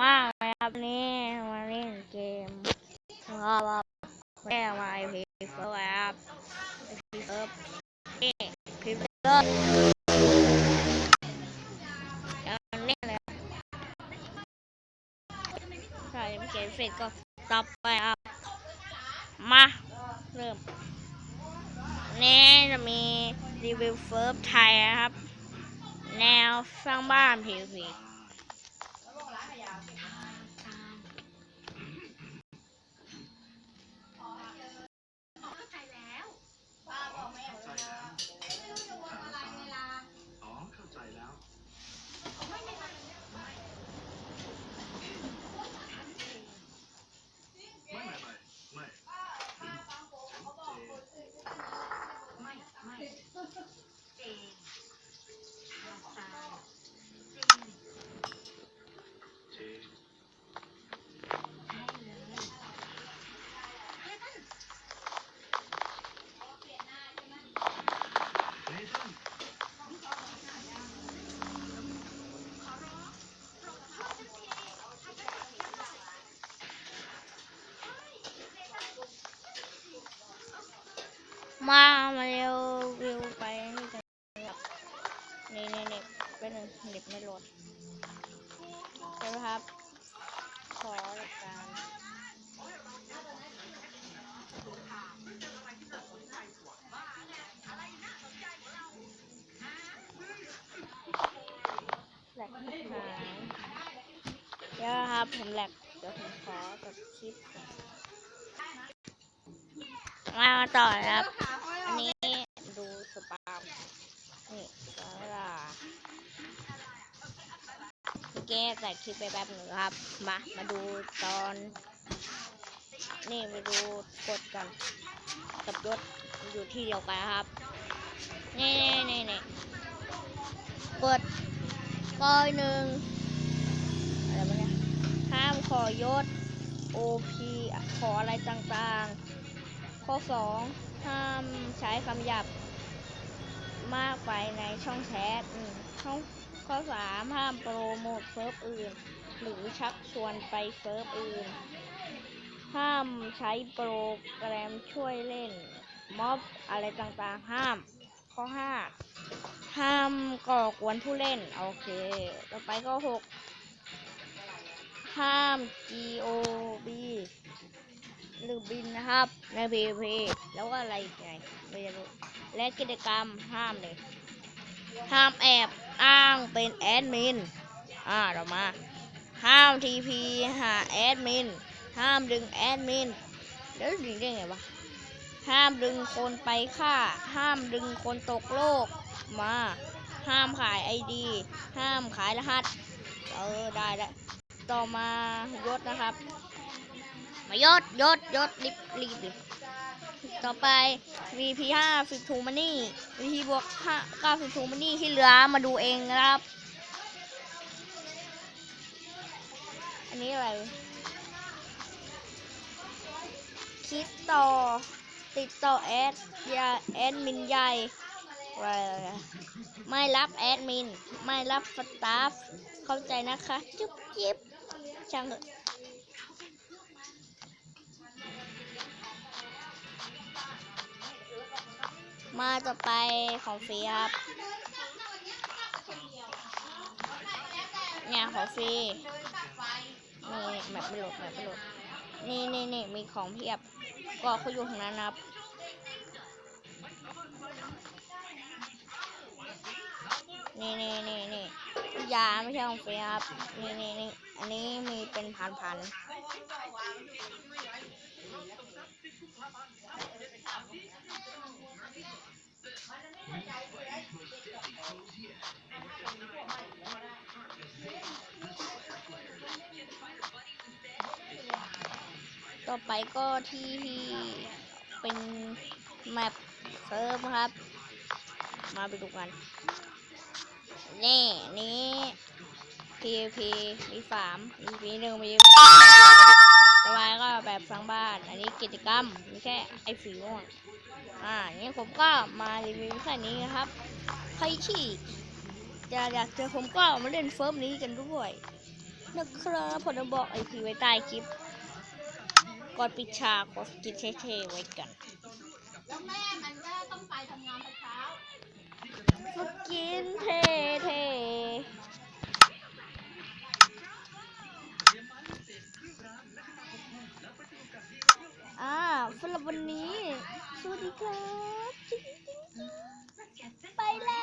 มาเลยครับนี่มาเล่นเกมรอว่าแม่มาไอพีเฟิร์สครับไอพีเฟิร์สนี่พีเฟิร์สยังเล่นเลยใช่เกมเสร็จก็ต่อไปครับมาเริ่ม นี่จะมีรีวิวเฟิร์ฟไทยนะครับ แนวสร้างบ้านพีพี มามาเร็ววิวไปนี่กันครับนี่นี่นี่เป็นหนึ่งเน็ตไม่โหลดใช่ไหมครับ ขอรายการแหลกหายเดี๋ยวครับผมแหลกเดี๋ยวผมขอตัดคลิปมาต่อครับ อันนี้ดูสปามนี่สาราเมื่อกี้ ใส่คลิปไปแป๊บหนึ่งครับ มา มาดูตอน นี่มาดูกดกันกับยศอยู่ที่เดียวกันครับ นี่นี่นี่นี่กดก้อยหนึ่งอะไรวะเนี่ยห้ามขอยศ OP ขออะไรต่างๆ ข้อสองห้ามใช้คำหยาบ มากไปในช่องแชทช่องข้อสามห้ามโปรโมทเซิร์ฟอื่น หรือชักชวนไปเซิร์ฟอื่น ห้ามใช้โปรแกรมช่วยเล่น ม็อบอะไรต่างๆ ห้าม ข้อห้าห้ามก่อกวนผู้เล่น โอเค ต่อไปข้อหกห้าม GOB หรือบินนะครับ ใน PVP แล้วก็อะไรอีกไงไม่รู้และกิจกรรมห้ามเลยห้ามแอบอ้างเป็นแอดมินอ่าเรามาห้าม TP หาแอดมินห้ามดึงแอดมินแล้วดึงได้ไงวะห้ามดึงคนไปฆ่า ห้ามดึงคนตกโลกมา ห้ามขายไอดี ห้ามขายรหัส เออ ได้ได้ต่อมายศนะครับ มายศยศยศรีบรีบต่อไป VP 5 52 money VP บวก5 92 money ที่เหลือมาดูเองนะครับ อันนี้อะไรคิดต่อ ติดต่อแอดยาแอดมินใหญ่ไรอะไม่รับแอดมิน ไม่รับสตาฟ เข้าใจนะคะ จุ๊บจิ๊บช่างเถอะ มาต่อไปของฟรีครับ เนี่ยของฟรีนี่แบบไม่หลดแบบไม่หลดนี่นี่นี่มีของเพียบ ก็เขาอยู่ทางนั้นนะครับนี่นี่นี่นี่ ยาไม่ใช่ของฟรีครับ นี่นี่นี่อันนี้มีเป็นพันพันต่อไปก็ที่ที่เป็นแมปเซิร์ฟครับ มาไปดูกัน นี่นี่ PVP มีสาม PVP หนึ่งมีแต่ต่อไปก็แบบสร้างบ้าน อันนี้กิจกรรมไม่ใช่ไอ้สีม่วงอ่านี่ผมก็มารีวิวแค่นี้นะครับ ใครที่อยากอยากเจอผมก็มาเล่นเฟิร์มนี้กันด้วยนะครับผมจะบอกไอพีไว้ใต้คลิปก่อนปิดฉากขอกินเท่ๆไว้กัน แล้วแม่มันก็ต้องไปทำงานแต่เช้า สำหรับวันนี้ สวัสดีครับ ไปละ